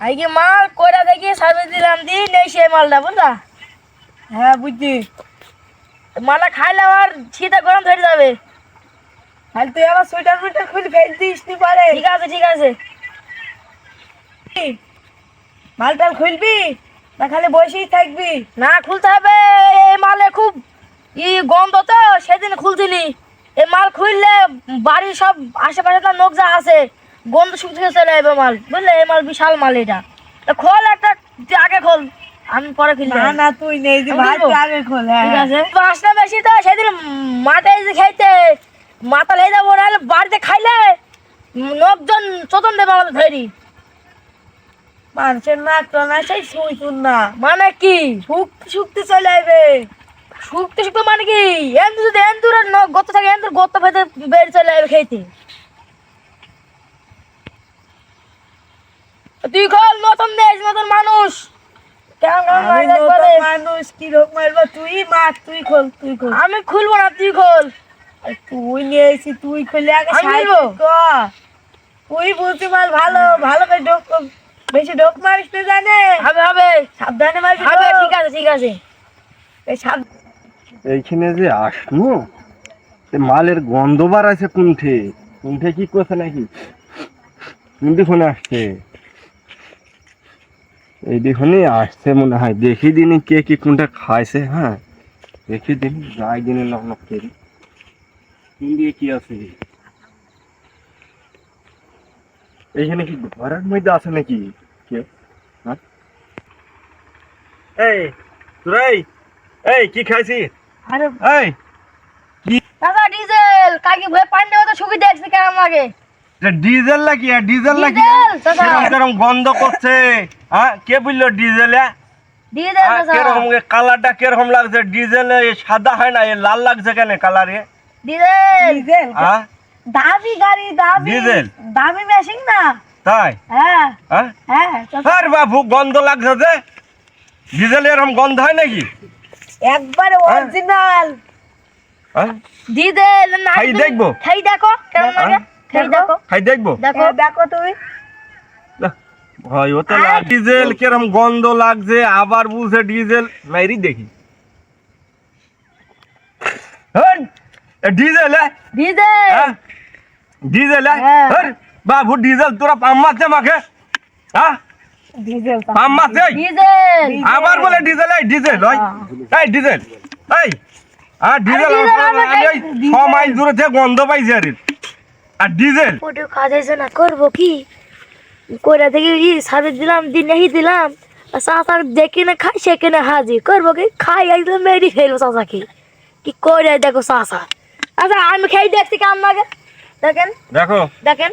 আজকে মাল কইরা দেখি সার্ভিস দিলাম দি নেই সেই মালটা বুঝলা? হ্যাঁ বুঝছি। মালটা খাইলে আর শীতে গরম ধরে যাবে। তাহলে তুই আবার সোয়েটার ফোয়েটার খুলে ফেল দিস নি পারে। ঠিক আছে ঠিক আছে। মালটাল খুলবি? না খালি বসেই থাকবি? না খুলতে হবে। এই মালে খুব ই গন্ধ তো সেদিন খুলছিনি এই মাল খুললে বাড়ির সব আশেপাশে তো লোক যা আছে। গন্ধ শুকতে চলে যাবে মাল। বুঝলে? এই মাল বিশাল মাল এটা। খোল একটা আগে খোল। আমি পরে খুলতে না না তুই নেই আমি ভাই আগে খোল হ্যাঁ। ঠিক আছে। পাঁচটা বেশি তো সেদিন মাঠে যে খাইতে মাথা লেগে যাব নাহলে বাড়িতে খাইলে লোকজন চতন দেবে আমাদের ধরি মানুষের নাক তো না সেই শুন না। মানে কি? শুকতে শুকতে চলে যাবে শুকতে শুকতে মানে কি? এন্দু যদি এন্দুর গত থাকে এন্দুর গত ফেতে বের চলে যাবে খেতে। তুই খোল নতুন দেশ নতুন মানুষ? মানুষ কি রোগ মারবো? তুই মার তুই খোল তুই খোল। আমি খুলবো না তুই খোল। তুই নিয়ে এসি তুই খুলে আগে তুই বুঝতে মাল ভালো ভালো করে ডোক বেশি ডোক মারিস না জানে? হবে হবে। সাবধানে মারবি হবে ঠিক আছে ঠিক আছে। এই সাব এইখানে যে আসনু মালের গন্ধ বার আছে কুণ্ঠে। কুণ্ঠে কি করছে নাকি? কোন দিকে আসছে। এই দিকে আসছে মনে হয়। দেখি দিনই কে কি কোনটা খাইছে হ্যাঁ? দেখি দিন যাই দিনে নক করি। কোন দিকে কি আছে? এইখানে কি ঘরের মধ্যে আছে নাকি কে হ্যাঁ? এই তোরাই এই কি খাইছি? আরে এই দাদা ডিজেল কাকি ভয়ে পানি দেওয়া তো সুখী দেখছি কেমন লাগে ডিজেল নাকি ডিজেল নাকি ডিজেল। কিরম কিরম গন্ধ করছে হ্যাঁ? কে বলল ডিজেল ডিজেল হ্যাঁ, কীরকম এ কালারটা কীরকম লাগছে ডিজেল সাদা হয় না এ লাল লাগছে কেন কালারে? ডিজেল। ডিজেল। হ্যাঁ? দামি গাড়ি দামি। ডিজেল। দামি মেশিন না? তাই? হ্যাঁ। হ্যাঁ? হ্যাঁ আর বাবু গন্ধ লাগছে যে। ডিজেল এরকম গন্ধ হয় নাকি? একবারে অরিজিনাল হ্যাঁ? ডিজেল না খাই দেখব? খাই দেখো কেমন লাগে। খাই দেখব? দেখো। ভাই ও তো ডিজেল কিরম গন্ধ লাগছে আবার বুঝে ডিজেল মেরি দেখি। ডিজেল? ডিজেল। হ্যাঁ? ডিজেল হ্যাঁ। বাবু ডিজেল তোরা পাম মারছে মাকে হ্যাঁ? ডিজেল পাম মারছে ডিজেল। আবার বলে ডিজেল এই ডিজেল ওই। এই ডিজেল এই। আর ডিজেল ছ মাইল দূরে থেকে গন্ধ পাইছে আর। আর ডিজেল ওটা কাজ হয়েছে না করব কি? করে দেখি ই সার্ভিস দিলাম দিন নেই দিলাম। আর দেখে না খাই সেখানে হাজির। করব কি? খাই একদম মেরি ফেলব চাষাকে কি করে দেখো চাষা আচ্ছা আমি খেয়ে দেখছি কেমন লাগে? দেখেন দেখো। দেখেন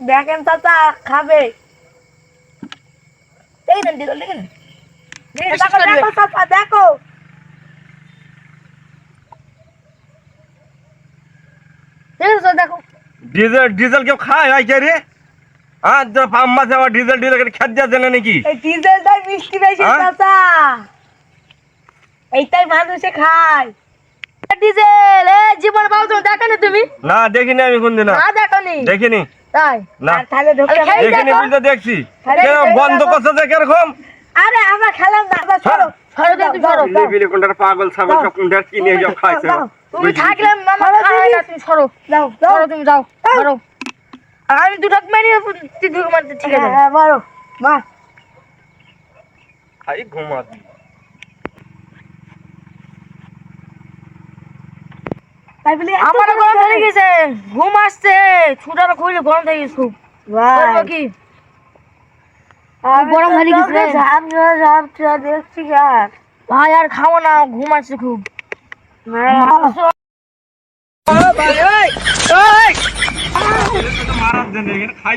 দেখেন চাচা খাবে। দেখেন। দেখেন দেখো দেখো চাচা দেখো দেখেন তো দেখো ডিজেল ডিজেল কেউ খায়? হয় কে রে? হ্যাঁ তো পাম মাছে আবার ডিজেল ডিজেল করে খেতে যাচ্ছে না নাকি? এই ডিজেলটাই মিষ্টি বেশি? চাচা। এইটাই মানুষে খায়। ডিজেল এ জীবন পাও তুমি দেখেনি তুমি? না দেখিনি আমি কোনদিন না দেখনি? দেখিনি। তাই? না। তাহলে ঢোকে দেখিনি। বুঝতে দেখছি। এই করছে যে কীরকম? আরে আমরা খেলাম না হ্যাঁ। সরো সরো তুমি সরো। পাগল ছাগল সব কিনে সব খাইছে। তুমি থাকলে মামা দিদি। না তুমি সরো। সরো তুমি যাও সরো। আমি দুটো মেরে তুই দুটো মারতে ঠিক আছে? হ্যাঁ মারো মার খাই আমার গরম ধরে ধরে গেছে ঘুম আসছে ছুটাটা খুলে গরম ধরে গেছে খুব। কি গরম ধরে গেছে দেখছি আর। ভাই আর খাব না ঘুম আসছে খুব। મારા ખાઈ